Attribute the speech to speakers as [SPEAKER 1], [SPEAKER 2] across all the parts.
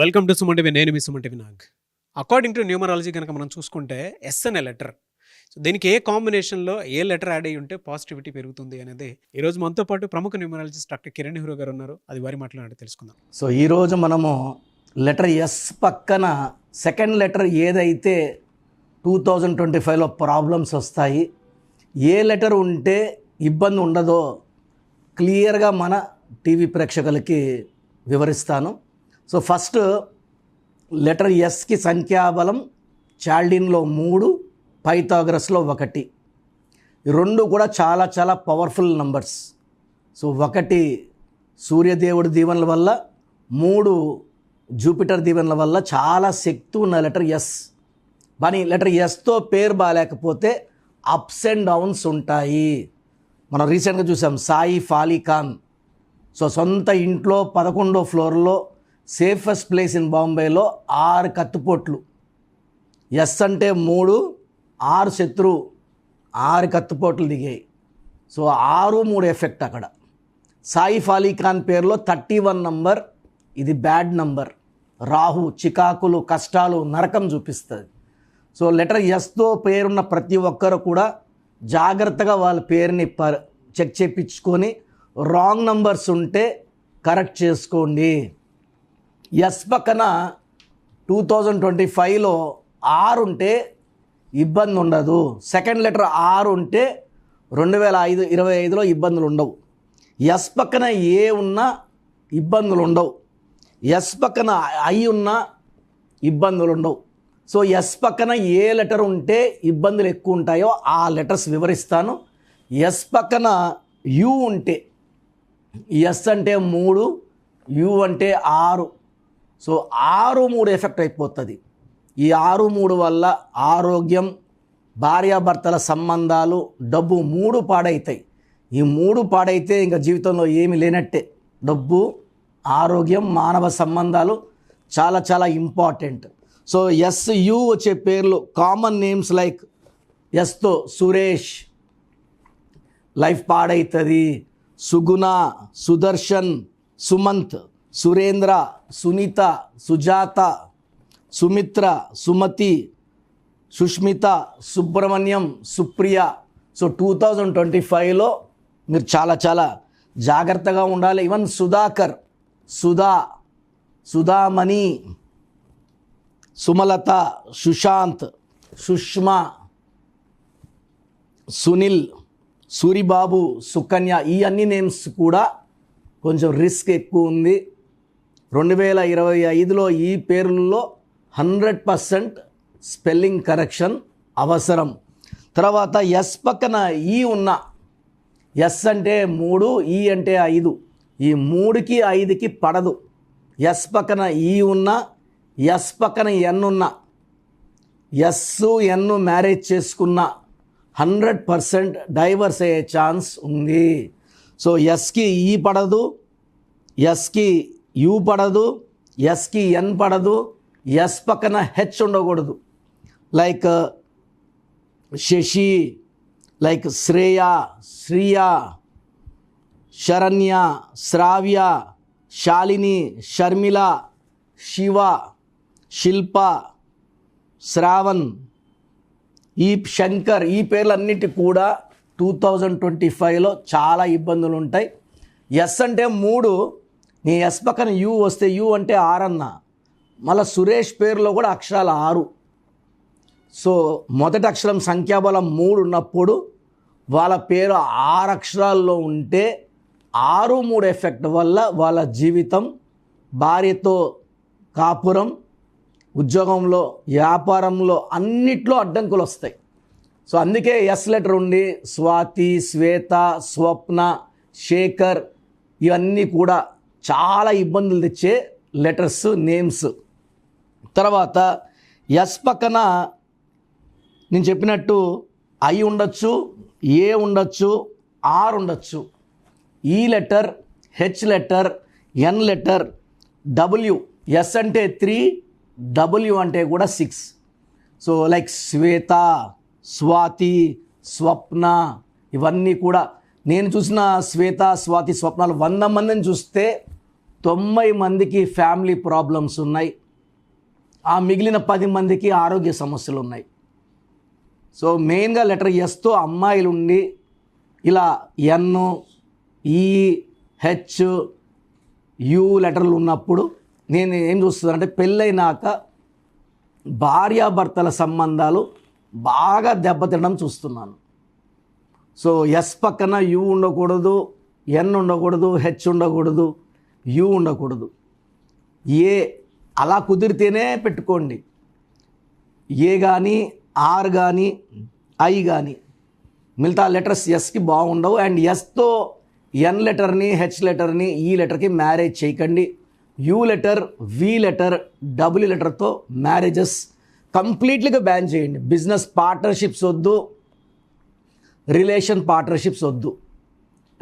[SPEAKER 1] Welcome to Suman TV నేను మీ Suman TV Nag. According to numerology కనుక మనం చూసుకుంటే ఎస్ అనే లెటర్ సో దీనికి ఏ కాంబినేషన్లో ఏ లెటర్ యాడ్ అయ్యి ఉంటే పాజిటివిటీ పెరుగుతుంది అనేది ఈ రోజు మనతో పాటు ప్రముఖ న్యూమరాలజిస్ట్ డాక్టర్ కిరణ్ హీరో గారు ఉన్నారు. అది వారి మాట్లాడి తెలుసుకుందాం.
[SPEAKER 2] సో ఈరోజు మనము లెటర్ ఎస్ పక్కన సెకండ్ లెటర్ ఏదైతే టూ థౌజండ్ ట్వంటీ ఫైవ్లో ప్రాబ్లమ్స్ వస్తాయి ఏ లెటర్ ఉంటే ఇబ్బంది ఉండదో క్లియర్గా మన టీవీ ప్రేక్షకులకి వివరిస్తాను. సో ఫస్ట్ లెటర్ ఎస్కి సంఖ్యాబలం చాల్డిన్లో మూడు పైథాగ్రస్లో ఒకటి. రెండు కూడా చాలా చాలా పవర్ఫుల్ నంబర్స్ సో ఒకటి సూర్యదేవుడి దీవెనల వల్ల మూడు జూపిటర్ దీవెనల వల్ల చాలా శక్తి ఉన్న లెటర్ ఎస్ కానీ లెటర్ ఎస్తో పేరు బాగాలేకపోతే అప్స్ అండ్ డౌన్స్ ఉంటాయి. మనం రీసెంట్గా చూసాం సాయి ఫాలీ ఖాన్ సో సొంత ఇంట్లో పదకొండో ఫ్లోర్లో సేఫెస్ట్ ప్లేస్ ఇన్ బాంబేలో ఆరు కత్తిపోట్లు. ఎస్ అంటే మూడు ఆరు శత్రు ఆరు కత్తిపోట్లు దిగాయి. సో ఆరు మూడు ఎఫెక్ట్ అక్కడ. సాయి ఫాలీ ఖాన్ పేరులో థర్టీ వన్ నంబర్ ఇది బ్యాడ్ నంబర్. రాహు చికాకులు కష్టాలు నరకం చూపిస్తుంది. సో లెటర్ ఎస్తో పేరున్న ప్రతి ఒక్కరు కూడా జాగ్రత్తగా వాళ్ళ పేరుని ప చెక్ చేయించుకొని రాంగ్ నంబర్స్ ఉంటే కరెక్ట్ చేసుకోండి. ఎస్ పక్కన టూ థౌజండ్ ట్వంటీ ఫైవ్లో ఆరు ఉంటే ఇబ్బంది ఉండదు. సెకండ్ లెటర్ ఆరు ఉంటే రెండు వేల ఐదు ఇరవై ఐదులో ఇబ్బందులు ఉండవు. ఎస్ పక్కన ఏ ఉన్నా ఇబ్బందులు ఉండవు. ఎస్ పక్కన ఐ ఉన్నా ఇబ్బందులు ఉండవు. సో ఎస్ పక్కన ఏ లెటర్ ఉంటే ఇబ్బందులు ఎక్కువ ఉంటాయో ఆ లెటర్స్ వివరిస్తాను. ఎస్ పక్కన యు ఉంటే ఎస్ అంటే మూడు యు అంటే ఆరు సో ఆరు మూడు ఎఫెక్ట్ అయిపోతుంది. ఈ ఆరు మూడు వల్ల ఆరోగ్యం భార్యాభర్తల సంబంధాలు డబ్బు మూడు పాడైతాయి. ఈ మూడు పాడైతే ఇంకా జీవితంలో ఏమి లేనట్టే. డబ్బు ఆరోగ్యం మానవ సంబంధాలు చాలా చాలా ఇంపార్టెంట్. సో ఎస్ యు వచ్చే పేర్లు కామన్ నేమ్స్ లైక్ ఎస్తో సురేష్ లైఫ్ పాడవుతుంది Suguna Sudarshan Sumanth. Surendra Sunitha Sujatha Sumitra Sumathi Sushmita Subrahmanyam Supriya. So two thousand twenty ఫైవ్లో మీరు చాలా చాలా జాగ్రత్తగా ఉండాలి. ఈవెన్ సుధాకర్ సుధా సుధామణి సుమలత సుశాంత్ సుష్మా సునీల్ సూరిబాబు సుకన్య ఈ అన్ని నేమ్స్ కూడా కొంచెం రిస్క్ ఎక్కువ ఉంది. రెండు వేల ఇరవై ఐదులో ఈ పేర్లలో హండ్రెడ్ పర్సెంట్ స్పెల్లింగ్ కరెక్షన్ అవసరం. తర్వాత ఎస్ పక్కన ఈ ఉన్న ఎస్ అంటే మూడు ఈ అంటే ఐదు. ఈ మూడుకి ఐదుకి పడదు. ఎస్ పక్కన ఈ ఉన్న ఎస్ పక్కన ఎన్ ఉన్న ఎస్ ఎన్ మ్యారేజ్ చేసుకున్న హండ్రెడ్ పర్సెంట్ డైవర్స్ అయ్యే ఛాన్స్ ఉంది. సో ఎస్కి ఈ పడదు ఎస్కి యు పడదు ఎస్కి ఎన్ పడదు ఎస్ పక్కన హెచ్ ఉండకూడదు. లైక్ శశి లైక్ శ్రేయ శ్రీయ శరణ్య శ్రావ్య శాలిని షర్మిల శివ శిల్ప శ్రావణ్ ఈ శంకర్ ఈ పేర్లన్నిటి కూడా టూ థౌజండ్ ట్వంటీ ఫైవ్లో చాలా ఇబ్బందులు ఉంటాయి ఎస్ అంటే మూడు నీ ఎస్ పక్కన యు వస్తే యు అంటే ఆరన్న మళ్ళీ సురేష్ పేరులో కూడా అక్షరాలు ఆరు. సో మొదటి అక్షరం సంఖ్యాబలం మూడు ఉన్నప్పుడు వాళ్ళ పేరు ఆరు అక్షరాల్లో ఉంటే ఆరు మూడు ఎఫెక్ట్ వల్ల వాళ్ళ జీవితం భార్యతో కాపురం ఉద్యోగంలో వ్యాపారంలో అన్నిట్లో అడ్డంకులు వస్తాయి. సో అందుకే ఎస్ లెటర్ ఉండి స్వాతి శ్వేత స్వప్న శేఖర్ ఇవన్నీ కూడా చాలా ఇబ్బందులు తెచ్చే లెటర్స్ నేమ్స్. తర్వాత ఎస్ పక్కన నేను చెప్పినట్టు ఐ ఉండొచ్చు ఏ ఉండొచ్చు ఆర్ ఉండొచ్చు. ఈ letter H letter N letter W. S అంటే త్రీ డబ్ల్యూ అంటే కూడా six. So like Shweta Swathi Swapna ఇవన్నీ కూడా. నేను చూసిన శ్వేత స్వాతి స్వప్నాలు వంద మందిని చూస్తే తొంభై మందికి ఫ్యామిలీ ప్రాబ్లమ్స్ ఉన్నాయి. ఆ మిగిలిన పది మందికి ఆరోగ్య సమస్యలు ఉన్నాయి. సో మెయిన్గా లెటర్ ఎస్తో అమ్మాయిలు ఉండి ఇలా ఎన్ ఈ హెచ్ యు లెటర్లు ఉన్నప్పుడు నేను ఏం చూస్తున్నానంటే పెళ్ళైనాక భార్యాభర్తల సంబంధాలు బాగా దెబ్బతినడం చూస్తున్నాను. సో ఎస్ పక్కన యు ఉండకూడదు ఎన్ ఉండకూడదు హెచ్ ఉండకూడదు యూ ఉండకూడదు. ఏ అలా కుదిరితేనే పెట్టుకోండి. ఏ కానీ ఆర్ కానీ ఐ కానీ మిగతా లెటర్స్ ఎస్కి బాగుండవు. అండ్ ఎస్తో ఎన్ లెటర్ని హెచ్ లెటర్ని ఈ e లెటర్కి మ్యారేజ్ చేయకండి. U letter V letter W లెటర్తో marriages కంప్లీట్లీగా బ్యాన్ చేయండి. బిజినెస్ పార్ట్నర్షిప్స్ వద్దు. రిలేషన్ పార్ట్నర్షిప్స్ వద్దు.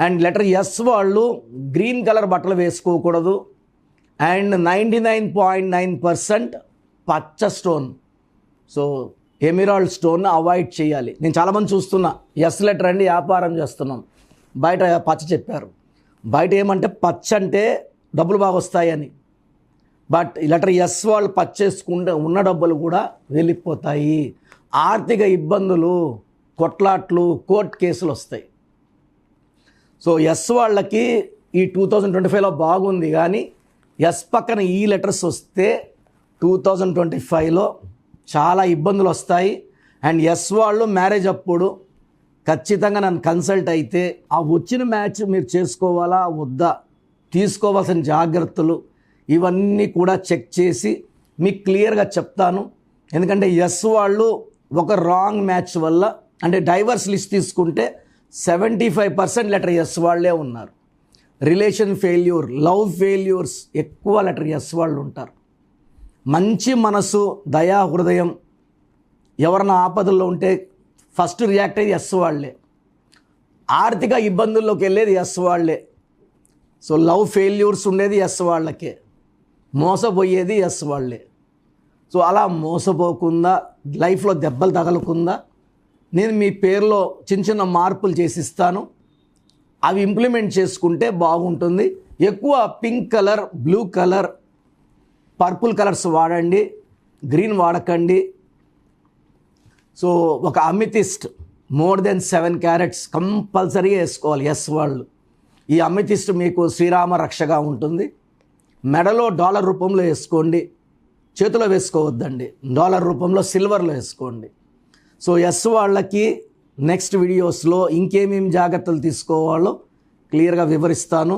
[SPEAKER 2] అండ్ లెటర్ ఎస్ వాళ్ళు గ్రీన్ కలర్ బట్టలు వేసుకోకూడదు. And ninety nine point nine percent పచ్చ stone. So emerald stone avoid చేయాలి. నేను చాలామంది చూస్తున్నా ఎస్ లెటర్ అండి వ్యాపారం చేస్తున్నాం. బయట పచ్చ చెప్పారు. బయట ఏమంటే పచ్చ అంటే డబ్బులు బాగా వస్తాయని. బట్ లెటర్ ఎస్ వాళ్ళు పచ్చేసుకుంటే ఉన్న డబ్బులు కూడా వెళ్ళిపోతాయి. ఆర్థిక ఇబ్బందులు కొట్లాట్లు కోర్ట్ కేసులు వస్తాయి. సో ఎస్ వాళ్ళకి ఈ టూ థౌజండ్ ట్వంటీ ఫైవ్లో బాగుంది కానీ ఎస్ పక్కన ఈ లెటర్స్ వస్తే టూ థౌజండ్ ట్వంటీ ఫైవ్లో చాలా ఇబ్బందులు వస్తాయి. అండ్ ఎస్ వాళ్ళు మ్యారేజ్ అప్పుడు ఖచ్చితంగా నన్ను కన్సల్ట్ అయితే ఆ వచ్చిన మ్యాచ్ మీరు చేసుకోవాలా వద్దా? తీసుకోవాల్సిన జాగ్రత్తలు ఇవన్నీ కూడా చెక్ చేసి మీకు క్లియర్గా చెప్తాను. ఎందుకంటే ఎస్ వాళ్ళు ఒక రాంగ్ మ్యాచ్ వల్ల అంటే డైవర్స్ లిస్ట్ తీసుకుంటే seventy five percent letter S వాళ్ళే ఉన్నారు. రిలేషన్ ఫెయిల్యూర్ లవ్ ఫెయిల్యూర్స్ ఎక్కువ లెటర్ ఎస్ వాళ్ళు ఉంటారు. మంచి మనసు దయా హృదయం ఎవరైనా ఆపదల్లో ఉంటే ఫస్ట్ రియాక్ట్ అయ్యేది ఎస్ వాళ్ళే. ఆర్థిక ఇబ్బందుల్లోకి వెళ్ళేది ఎస్ వాళ్ళే. సో లవ్ ఫెయిల్యూర్స్ ఉండేది ఎస్ వాళ్ళకే. మోసపోయేది ఎస్ వాళ్ళే. సో అలా మోసపోకుండా లైఫ్లో దెబ్బలు తగలకుండా నేను మీ పేరులో చిన్న చిన్న మార్పులు చేసిస్తాను. అవి ఇంప్లిమెంట్ చేసుకుంటే బాగుంటుంది. ఎక్కువ pink colour blue colour purple colours వాడండి. గ్రీన్ వాడకండి. సో ఒక amethyst more than seven carats కంపల్సరీగా వేసుకోవాలి. ఎస్ వాళ్ళు. ఈ అమితిస్ట్ మీకు శ్రీరామ రక్షగా ఉంటుంది. మెడలో డాలర్ రూపంలో వేసుకోండి. చేతిలో వేసుకోవద్దండి. డాలర్ రూపంలో సిల్వర్లో వేసుకోండి. సో ఎస్ వాళ్ళకి నెక్స్ట్ వీడియోస్లో ఇంకేమేమి జాగ్రత్తలు తీసుకోవాలో క్లియర్గా వివరిస్తాను.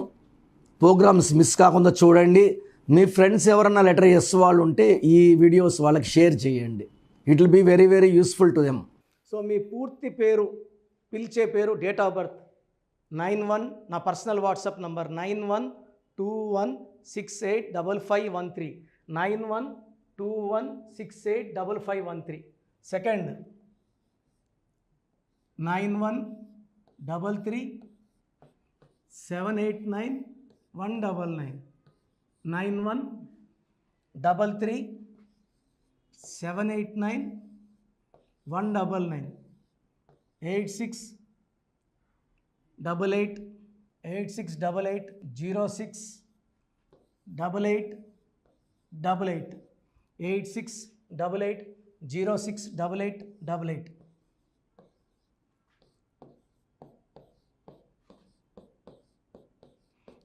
[SPEAKER 2] ప్రోగ్రామ్స్ మిస్ కాకుండా చూడండి. మీ ఫ్రెండ్స్ ఎవరన్నా లెటర్ ఎస్ వాళ్ళు ఉంటే ఈ వీడియోస్ వాళ్ళకి షేర్ చేయండి. It will be very very useful to them. So మీ పూర్తి పేరు పిలిచే పేరు date of birth nine one నా personal WhatsApp number nine one two one six eight double five one three. Nine one two one six eight double five one three. Second. Nine one double three seven eight nine one double nine. Nine one double three seven eight nine one double nine. Eight six double eight eight six double eight zero six double eight double eight. Eight six double eight zero six double eight double eight.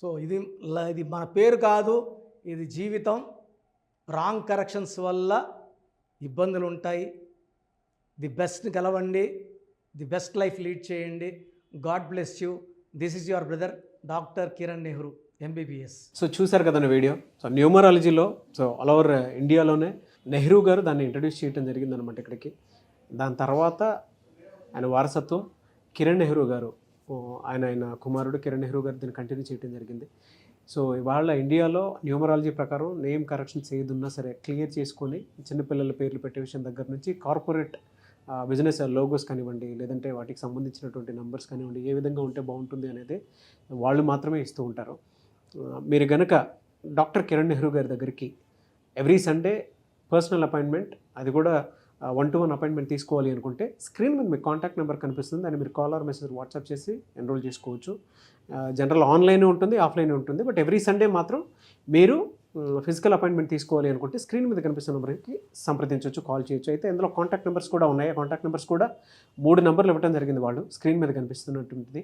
[SPEAKER 2] So ఇది ఇది మన పేరు కాదు ఇది జీవితం. Wrong corrections వల్ల ఇబ్బందులు ఉంటాయి. ది బెస్ట్ గెలవండి ది బెస్ట్ లైఫ్ లీడ్ చేయండి. God bless you. This is your brother doctor Kiran Nehru MBBS
[SPEAKER 1] so చూశారు కదా వీడియో? సో న్యూమరాలజీలో సో ఆల్ ఓవర్ ఇండియాలోనే నెహ్రూ గారు దాన్ని ఇంట్రడ్యూస్ చేయడం జరిగిందనమాట ఇక్కడికి. దాని తర్వాత ఆయన వారసత్వం కిరణ్ నెహ్రూ గారు ఆయన ఆయన కుమారుడు కిరణ్ నెహ్రూ గారు దీన్ని కంటిన్యూ చేయడం జరిగింది. సో ఇవాళ ఇండియాలో న్యూమరాలజీ ప్రకారం నేమ్ కరెక్షన్స్ ఏది ఉన్నా సరే క్లియర్ చేసుకొని చిన్నపిల్లల పేర్లు పెట్టే విషయం దగ్గర నుంచి కార్పొరేట్ బిజినెస్ లోగోస్ కానివ్వండి లేదంటే వాటికి సంబంధించినటువంటి నంబర్స్ కానివ్వండి ఏ విధంగా ఉంటే బాగుంటుంది అనేది వాళ్ళు మాత్రమే ఇస్తూ ఉంటారు. మీరు గనక డాక్టర్ కిరణ్ నెహ్రూ గారి దగ్గరికి ఎవ్రీ సండే పర్సనల్ అపాయింట్మెంట్ అది కూడా వన్ టు వన్ అపాయింట్మెంట్ తీసుకోవాలి అనుకుంటే స్క్రీన్ మీద మీకు కాంటాక్ట్ నెంబర్ కనిపిస్తుంది. దాన్ని మీరు కాల్ ఆర్ మెసేజ్ వాట్సాప్ చేసి ఎన్రోల్ చేసుకోవచ్చు. జనరల్ ఆన్లైన్ ఉంటుంది ఆఫ్లైన్ ఉంటుంది. బట్ ఎవ్రీ సండే మాత్రం మీరు ఫిజికల్ అపాయింట్మెంట్ తీసుకోవాలి అనుకుంటే స్క్రీన్ మీద కనిపిస్తున్న నెంబర్కి సంప్రదించవచ్చు కాల్ చేయొచ్చు. అయితే ఇందులో కాంటాక్ట్ నెంబర్స్ కూడా ఉన్నాయి. ఆ కాంటాక్ట్ నెంబర్స్ కూడా మూడు నెంబర్లు ఇవ్వడం జరిగింది వాళ్ళు. స్క్రీన్ మీద కనిపిస్తున్నటువంటిది.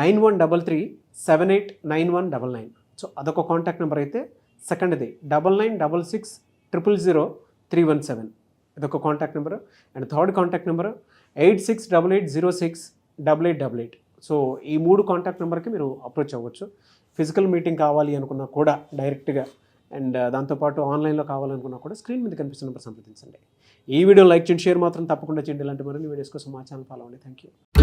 [SPEAKER 1] Nine one double three seven eight nine one double nine so అదొక కాంటాక్ట్ నెంబర్ అయితే సెకండ్ది double nine double six triple zero three one seven ఇదొక contact number and third contact number eight six double eight zero six double eight double eight so ఈ మూడు contact నెంబర్కి మీరు approach అవ్వచ్చు. Physical meeting కావాలి అనుకున్నా కూడా డైరెక్ట్గా అండ్ uh, దాంతోపాటు ఆన్లైన్లో కావాలనుకున్నా కూడా స్క్రీన్ మీద కనిపిస్తున్న నెంబర్ సంప్రదించండి. ఈ వీడియో లైక్ చేయండి షేర్ మాత్రం తప్పకుండా చేయండి. ఇలాంటి మరిన్ని వీడియోస్ కోసం మా ఛానల్ ఫాలో అవ్వండి. Thank you